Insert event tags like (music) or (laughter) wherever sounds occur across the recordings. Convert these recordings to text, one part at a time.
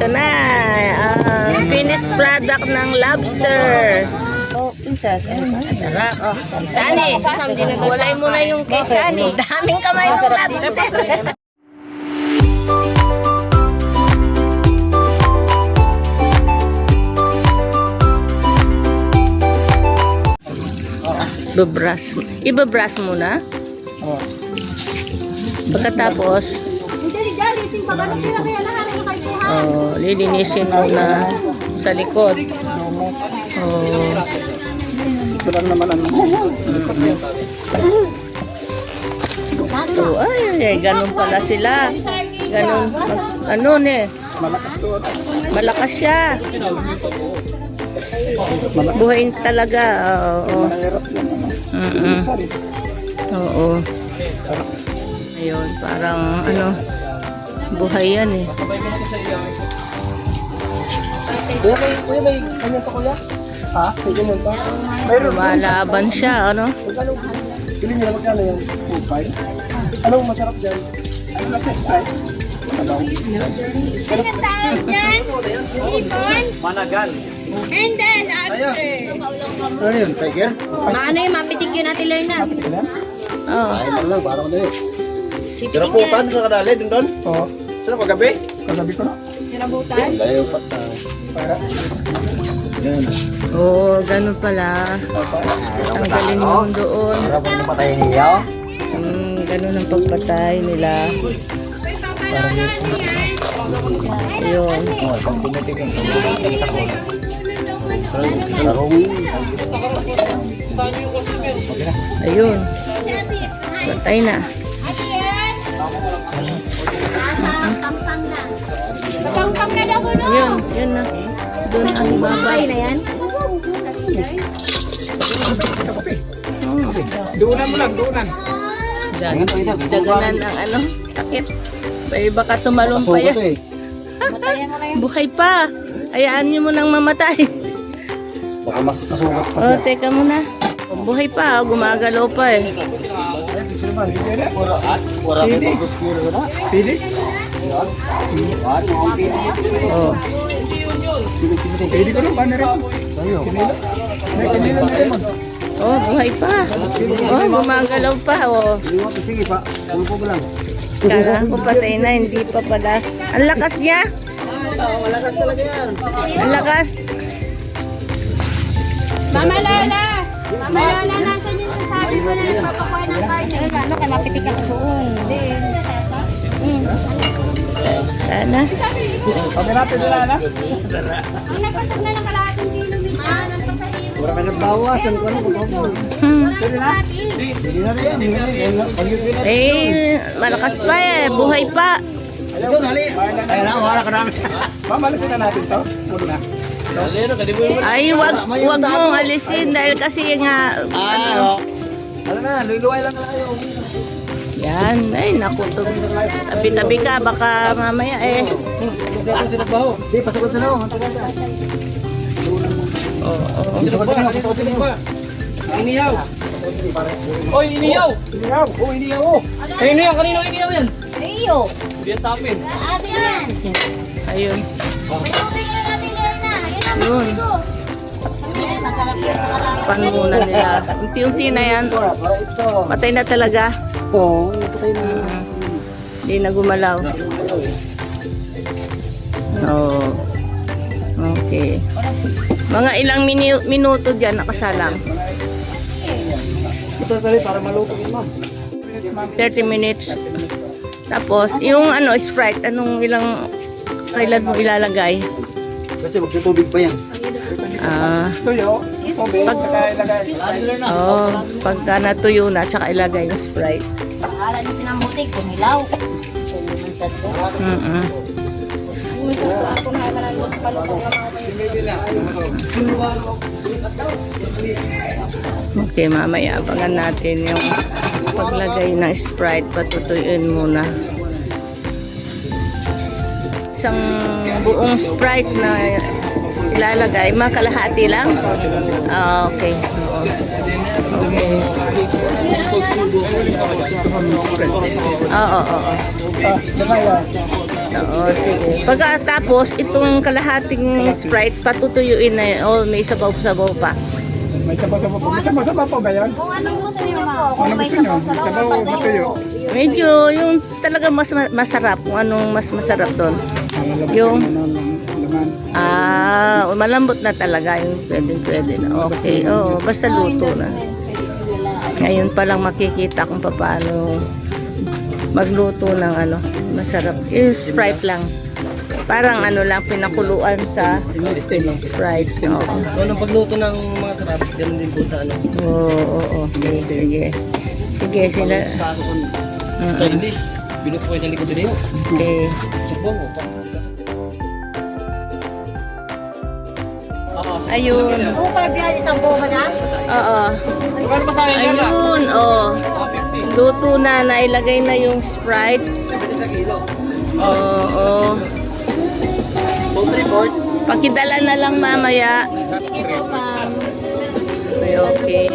ito na. ah, finished product ng lobster. Oh, princess. Sarap. Oh, Sani, walay mo na yung kay Sani. Daming kamay ng lobster. Ibabras. Ibabras mo na. Oh. Pagkatapos, oh, lilinisin mo na sa likod. Oh, Ito naman ang oh, ay, ay, ganun pala sila. Ganun, ano ne, malakas doon. malakas siya. Buhayin talaga. Oo. Ano. Mm-mm. Sorry. Oo. Ayun, parang ano, buhay yan eh. Kuya, may, kuya, may ganyan pa kuya? Ha? May ganyan pa? Mayroon. Lumalaban siya, ano? Pili nila magkano yan? 2.5? Anong masarap dyan? Ano na sa Sprite? Ano? Managal. And then, after. Ano yun? Tiger? Maano yung mapitig yun natin, Lorna? Kapit ka na? Oh. Ay, lang lang. Parang ano yun? Siraputan sa kadali din doon? Oo. Saan pa gabi? Kagabi ko na. Sirabutan? Layo pa na. Para. Yan. Oo, ganun pala. Tanggalin mo doon. Para po yung patay niya. Hmm, ganun ang pagpatay nila. Ayun. Oh, pag ko. Larong. Ayun. Patay na. Ayun, yun na. Doon ang ibabay. na yan? Oh, Duunan mo lang, duunan. dag- daganan ang ano, sakit. Ay, baka tumalon pa yan. eh. Matayan mo na yan. Buhay pa. Hayaan niyo mo nang mamatay. Baka mas kasugat pa Oh, teka muna. Oh, Buhay pa, oh, gumagalaw pa eh. Na. Pili? Oh. Pili ko lang, kanila na rin. Oh, buhay pa. Oh, gumagalaw pa. Oh. Sige pa, pulpo mo lang. Kala ko patay na, hindi pa pala. Ang lakas niya. Malakas talaga yan. Ang lakas. Mama Lola! Mama Sabi natin nila na. Ang nagpasok na ng kalahating kilo. Wala ka nagbawasan ko ano ko. Hmm. Na na. Eh, malakas pa eh. Buhay pa. Ito, nali. Ay, na, wala ka namin. Mamalisin na natin to. Muna. Ay, wag, wag mong alisin dahil kasi nga, ano, Ano na, luluway lang tayo. Yan, ay, naku. Tabi-tabi ka, baka mamaya eh. Hindi, pasakot sa. Oo. Pasakot sa loob. Iniyaw. Oy, iniyaw! Iniyaw. Oh, iniyaw. oh. Kanino yan? Kanino iniyaw yan? Iyo! Diyan sa amin. Ate yan! Ayun. May tubig na natin, Lorna. Ayun ang Yun. tubig ko. Masarap yung pangalawin. Pan muna nila. Unti-unti na yan. Patay na talaga. Oo, patay na. Mm. Hindi na gumalaw. Oo. Okay. Mga ilang minu- minuto dyan nakasalang. Ito tali para maluto yun, ma'am. 30 minutes. Tapos, yung ano, Sprite, anong ilang kailan mo ilalagay? Kasi magtutubig pa yan. Ah, Tuyo. Pag- oh, pagka natuyo na, tsaka ilagay yung Sprite. Pangalan niyo pinamutik, kumilaw. Kumilansad ko. Mm-mm. Okay, mamaya abangan natin yung paglagay ng Sprite. Patutuyuin muna. Isang buong Sprite na ilalagay, makalahati lang? Ah, okay. Oo. Oo, oo, oo. Ah, sige. Pagkatapos, itong kalahating Sprite, patutuyuin na yun. Oh, may sabaw-sabaw pa. May sabaw-sabaw po. May sabaw-sabaw po ba yan? Kung anong gusto niyo ma. Kung may sabaw-sabaw, matuyo? Medyo, yung talaga mas ma- masarap. Kung anong mas masarap doon. Yung-. Ah, malambot na talaga yung pwede-pwede na. Okay, oo, basta luto na. Ngayon pa lang makikita kung paano magluto ng ano, masarap. Yung Sprite lang. Parang ano lang, pinakuluan sa Sprite. Oo. So, nung pagluto ng mga crab, ganun din po sa ano. Oo, oo, oo. Okay, sige. Sige, sila. Sa ako kung Chinese, ko yung likod din yun. Okay. Subong ko Ayun. Pala biyahe isang buwan na. Oo. Magkano pa sa akin? Ayun, oh. 50. Luto na, nailagay na yung Sprite. Sa kilo. Oo, oo. Poultry report. Pakidala na lang mamaya. Sige po ma'am. Okay, okay.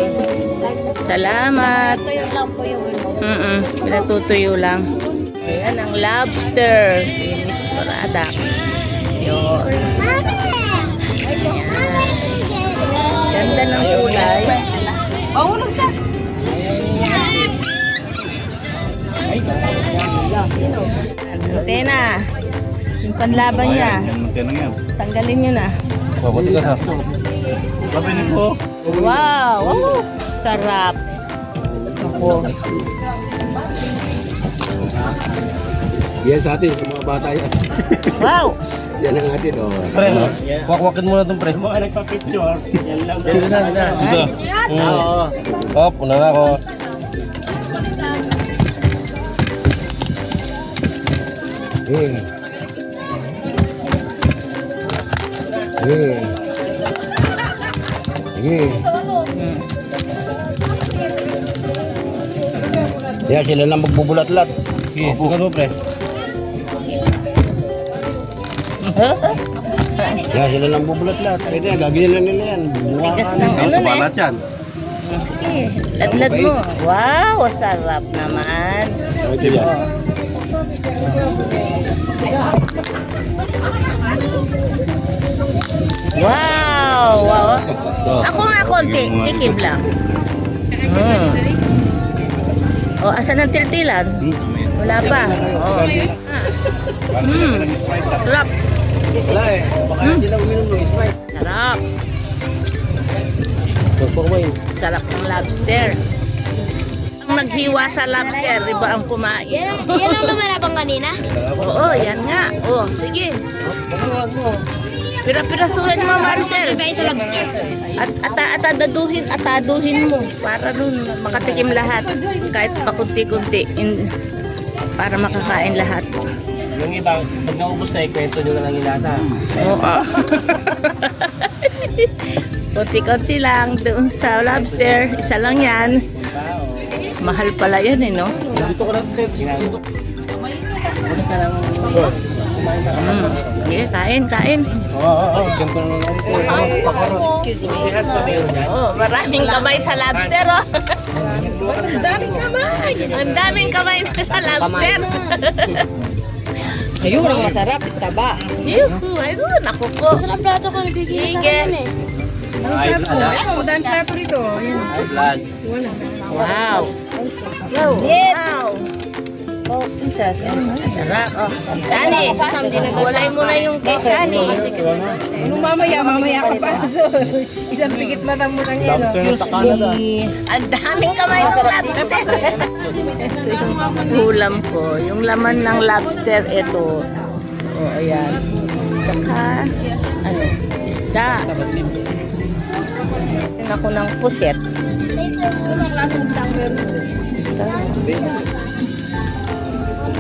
Salamat. Tuyo lang po yung Mm-mm, pinatutuyo lang. Ayan ang lobster. Finish product. Yun. Ganda ng kulay. Mahulog siya. Antena. Yung panlaban niya. Tanggalin nyo na. Wow! Oh, sarap. Ako. Yan sa atin, sa mga bata yan. Wow! (laughs) Yan ang atin, oh. Pre, no? Wakwakin mo na itong pre. Mga nagpa-picture. Yan lang. Dito na, dito na. Dito. Mm. Oo. Oh, una na ako. Hmm. Hmm. Hmm. Yan, sila lang magbubulat-lat. Sige, sukat mo pre. Yan, sila lang bubulat-lat. Ito yan, gagawin lang nila yan. Tigas ng ano na eh. yan. Sige, ladlad mo. Wow, sarap naman. Ito yan. Wow! Wow! (laughs) Ako nga konti, tikim lang. Mm. Oh, asan ang tiltilan? Wala pa. Oh. Mm. Sarap. Wala eh. Baka Hmm. sila uminom ng Sprite. Sarap. Sarap ng lobster. Ang naghiwa sa lobster, iba ang kumain. Yan, yan ang lumalabang kanina. Oo, yan nga. Oh, sige. Pira-pirasuhin mo, Marcel. sa lobster. At ata atadaduhin, ataduhin mo para dun makatikim lahat. Kahit pakunti-kunti in, para makakain lahat. Yung iba, pag naubos na, ikwento nyo na lang yung lasa. Oo. (laughs) Kunti-kunti lang doon sa lobster. Isa lang yan. Mahal pala yan eh, no? Dito ko lang, pre. Mm. Sige, kain, kain. Oo, oo, oo. Diyan ko na. Excuse me. Has pa meron yan? Oh, maraming kamay sa lobster, oh. (laughs) Ang daming kamay. Ang daming kamay sa lobster. (laughs) Ayun, ang masarap. Taba. Yuhu, ayun, ako po. Masarap plato ko nabigyan sa akin eh. Ay, Ano, dami plato rito. blood. Wow. Wow. Wow. Oh, princess. Sarap. Oh, Sani. Walay mo na yung kay Sani. Nung mamaya, mamaya ka pa. (laughs) Isang pikit mata mo lang yan. Canada. Ang daming kamay ng lobster. Ito ulam ko. Yung laman ng lobster, ito. Oh, ayan. Tsaka, ano, isda. Tingnan ako ng puset.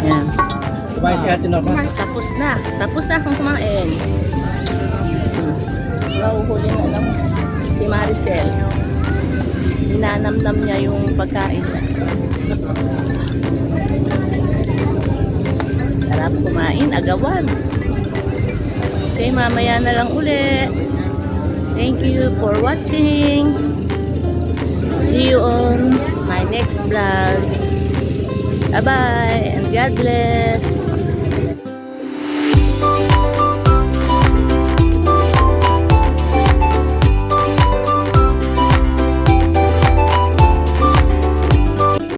Yan. Kumain si ate Norma. Tapos na. Tapos na akong kumain. Mahuhuli na lang si Maricel. Ninanamnam niya yung pagkain niya. Sarap kumain, agawan. Okay, mamaya na lang uli. Thank you for watching. See you on my next vlog. Bye-bye and God bless.